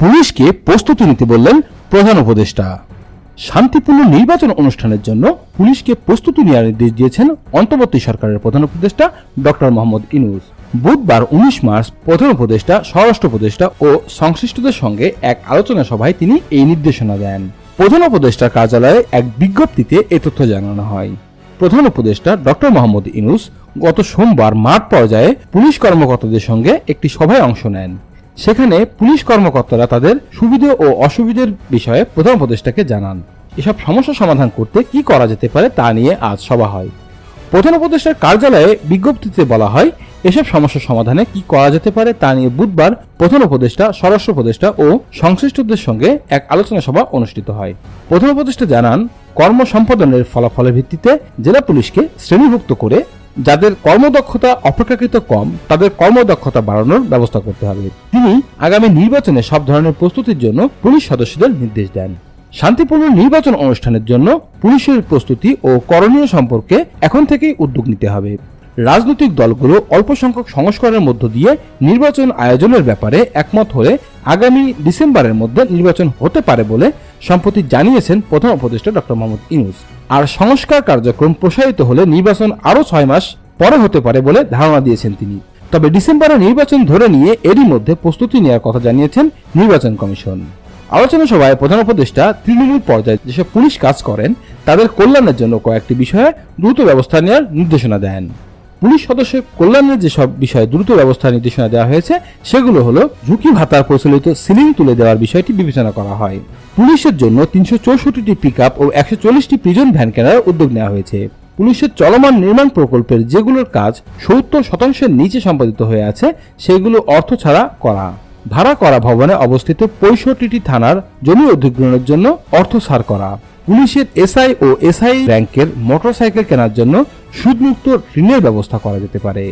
পুলিশকে প্রস্তুতি নিতে বললেন প্রধান উপদেষ্টা। শান্তিপূর্ণ নির্বাচন অনুষ্ঠানের জন্য পুলিশকে প্রস্তুতি নেওয়ার নির্দেশ দিয়েছেন অন্তর্বর্তী সরকারের প্রধান উপদেষ্টা ডক্টর মোহাম্মদ ইনুস। বুধবার উনিশ মার্চ প্রধান উপদেষ্টা, স্বরাষ্ট্র উপদেষ্টা ও সংশ্লিষ্টদের সঙ্গে এক আলোচনা সভায় তিনি এই নির্দেশনা দেন। প্রধান উপদেষ্টার কার্যালয়ে এক বিজ্ঞপ্তিতে এ তথ্য জানানো হয়। প্রধান উপদেষ্টা ডক্টর মোহাম্মদ ইনুস গত সোমবার মাঠ পর্যায়ে পুলিশ কর্মকর্তাদের সঙ্গে একটি সভায় অংশ নেন। সেখানে পুলিশ কর্মকর্তারা তাদের সুবিধে ও অসুবিধের বিষয়ে প্রধান উপদেষ্টাকে জানান। এসব সমস্যা সমাধান করতে কি করা যেতে পারে তা নিয়ে আজ সভা হয়। প্রধান উপদেষ্টার কার্যালয়ে বিজ্ঞপ্তিতে বলা হয়, এসব সমস্যা সমাধানে কি করা যেতে পারে তা নিয়ে বুধবার প্রধান উপদেষ্টা, স্বরাষ্ট্র উপদেষ্টা ও সংশ্লিষ্টদের সঙ্গে এক আলোচনা সভা অনুষ্ঠিত হয়। প্রধান উপদেষ্টা জানান, কর্ম সম্পাদনের ফলাফলের ভিত্তিতে জেলা পুলিশকে শ্রেণীভুক্ত করে যাদের কর্মদক্ষতা অপেক্ষাকৃত কম, তাদের কর্মদক্ষতা বাড়ানোর ব্যবস্থা করতে হবে। তিনি আগামী নির্বাচনে সব ধরনের প্রস্তুতির জন্য পুলিশ সদস্যদের নির্দেশ দেন। শান্তিপূর্ণ নির্বাচন অনুষ্ঠানের জন্য পুলিশের প্রস্তুতি ও করণীয় সম্পর্কে এখন থেকেই উদ্যোগ নিতে হবে। রাজনৈতিক দলগুলো অল্প সংখ্যক সংস্কারের মধ্য দিয়ে নির্বাচন আয়োজনের ব্যাপারে একমত হলে আগামী ডিসেম্বরের মধ্যে নির্বাচন হতে পারে বলে সম্প্রতি জানিয়েছেন প্রধান উপদেষ্টা ডক্টর মোহাম্মদ ইনুস আর সংস্কার কার্যক্রম প্রসারিত হলে নির্বাচন আরও ছয় মাস পরে হতে পারে বলে ধারণা দিয়েছেন তিনি। তবে ডিসেম্বরে নির্বাচন ধরে নিয়ে এরই মধ্যে প্রস্তুতি নেওয়ার কথা জানিয়েছেন নির্বাচন কমিশন। আলোচনা সভায় প্রধান উপদেষ্টা তৃণমূল পর্যায়ে যেসব পুলিশ কাজ করেন, তাদের কল্যাণের জন্য কয়েকটি বিষয়ে দ্রুত ব্যবস্থা নেওয়ার নির্দেশনা দেন। পুলিশ সদস্যের কল্যাণের যেসব বিষয়ে দ্রুত ব্যবস্থার নির্দেশনা দেওয়া হয়েছে, সেগুলো হলো ঝুঁকি ভাতার প্রচলিত সিলিং তুলে দেওয়ার বিষয়টি বিবেচনা করা হয়। পুলিশের জন্য তিনশো চৌষট্টিটি পিক আপ ও একশো চল্লিশটি প্রিজন ভ্যান কেনার উদ্যোগ নেওয়া হয়েছে। পুলিশের চলমান নির্মাণ প্রকল্পের যেগুলোর কাজ সত্তর শতাংশের নিচে সম্পাদিত হয়ে আছে, সেগুলো অর্থ ছাড়া করা। ভাড়া করা ভবনে অবস্থিত পঁয়ষট্টিটি থানার জমি অধিগ্রহণের জন্য অর্থ ছাড় করা। পুলিশের এসআই ও এসআই র্যাঙ্কের মোটরসাইকেল কেনার জন্য সুদমুক্ত ঋণের ব্যবস্থা করা যেতে পারে।